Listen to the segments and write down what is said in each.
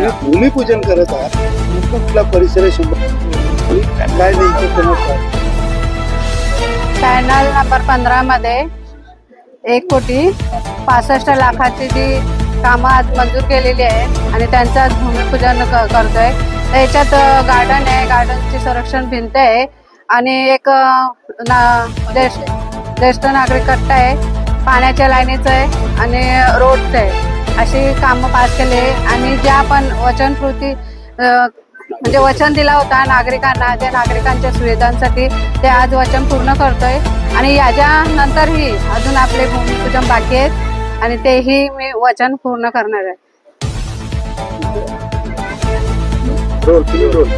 तुम्ही भूमिपूजन करत आहात कुठला परिसर आहे शंभर. काय नेमकं पॅनल नंबर पंधरा मध्ये एक कोटी पासष्ट लाखाची जी कामं आज मंजूर केलेली आहे आणि त्यांचं आज भूमिपूजन क- करतोय. त्याच्यात गार्डन आहे गार्डनची संरक्षण भिंत आहे आणि एक अ, ना ज्येष्ठ ज्येष्ठ नागरिक कट्टा आहे पाण्याच्या लाईनीचं आहे आणि रोडचं आहे. अशी कामं पास केली आणि ज्या पण वचनपूर्ती म्हणजे वचन दिला होता नागरिकांना त्या नागरिकांच्या सुविधांसाठी ते आज वचन पूर्ण करतोय. आणि याच्या नंतरही अजून आपले भूमिपूजन बाकी आहेत आणि तेही मी वचन पूर्ण करणार आहे. Roll film roll.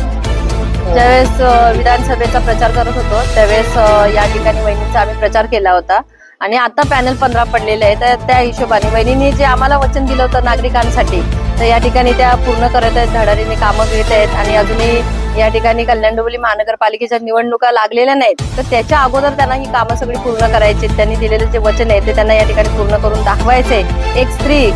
ज्यावेळेस विधानसभेचा प्रचार करत होतो त्यावेळेस या ठिकाणी वहिनींचा आम्ही प्रचार केला होता. आणि आता पॅनल पंधरा पडलेले आहे तर त्या हिशोबाने वहिनींनी जे आम्हाला वचन दिलं होतं नागरिकांसाठी तर या ठिकाणी त्या पूर्ण करत आहेत धडारीने कामं घेत आहेत आणि अजूनही या ठिकाणी कल्याण डोंबिवली महानगरपालिकेच्या निवडणुका लागलेल्या नाहीत. तर त्याच्या अगोदर त्यांना ही कामं सगळी पूर्ण करायची त्यांनी दिलेले जे वचन आहे ते त्यांना या ठिकाणी पूर्ण करून दाखवायचे एक स्त्री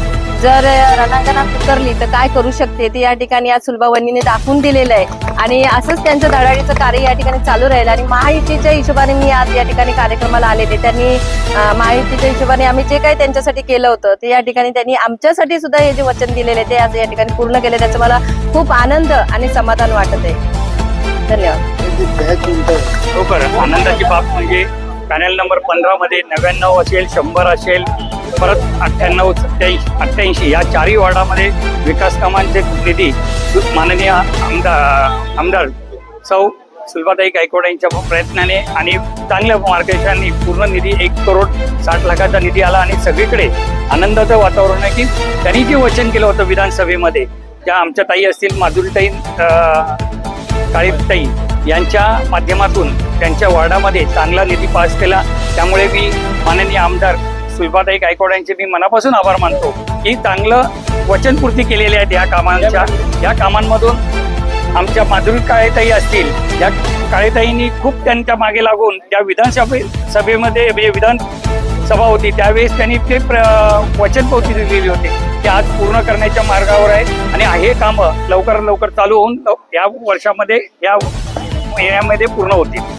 जर रणांगणात उतरली तर काय करू शकते? ते या ठिकाणी आज सुलभावणीने दाखवून दिलेलं आहे. आणि असंच त्यांचं धडाडीचं कार्य या ठिकाणी चालू राहील आणि महायुतीच्या हिशोबाने मी आज या ठिकाणी कार्यक्रमाला आलेले त्यांनी महायुतीच्या हिशोबाने आम्ही जे काही त्यांच्यासाठी केलं होतं ते या ठिकाणी त्यांनी आमच्यासाठी सुद्धा हे जे वचन दिलेले आहे ते आज या ठिकाणी पूर्ण केले त्याचा मला खूप आनंद आणि समाधान वाटत आहे धन्यवाद हो, आनंदाची बाब म्हणजे पॅनल नंबर पंधरा मध्ये नव्याण्णव असेल शंभर असेल परत अठ्ठ्याण्णव सत्याऐंशी अठ्ठ्याऐंशी या चारही वॉर्डामध्ये विकास कामांचे निधी माननीय आमदार आमदार सौ सुलभाताई गायकवाड यांच्या प्रयत्नाने आणि चांगल्या मार्गदर्शनाने पूर्ण निधी एक करोड साठ लाखाचा निधी आला आणि सगळीकडे आनंदाचं वातावरण आहे की त्यांनी जे वचन केलं होतं विधानसभेमध्ये त्या आमच्या ताई असतील माधुरीताई काळीताई यांच्या माध्यमातून त्यांच्या वार्डामध्ये चांगला निधी पास केला. त्यामुळे मी माननीय आमदार सुलभाताई गायकवाड यांचे मी मनापासून आभार मानतो की चांगलं वचनपूर्ती केलेली आहेत या कामांच्या. या कामांमधून आमच्या माधुरी काळेताई असतील या काळेताईंनी खूप त्यांच्या मागे लागून त्या विधानसभे सभेमध्ये म्हणजे विधान सभा होती. त्यावेळेस त्यांनी ते प्र दिलेली होती. की आज पूर्ण करण्याच्या मार्गावर आहे. आणि हे कामं लवकर लवकर चालू होऊन या वर्षामध्ये या महिन्यामध्ये पूर्ण होतील.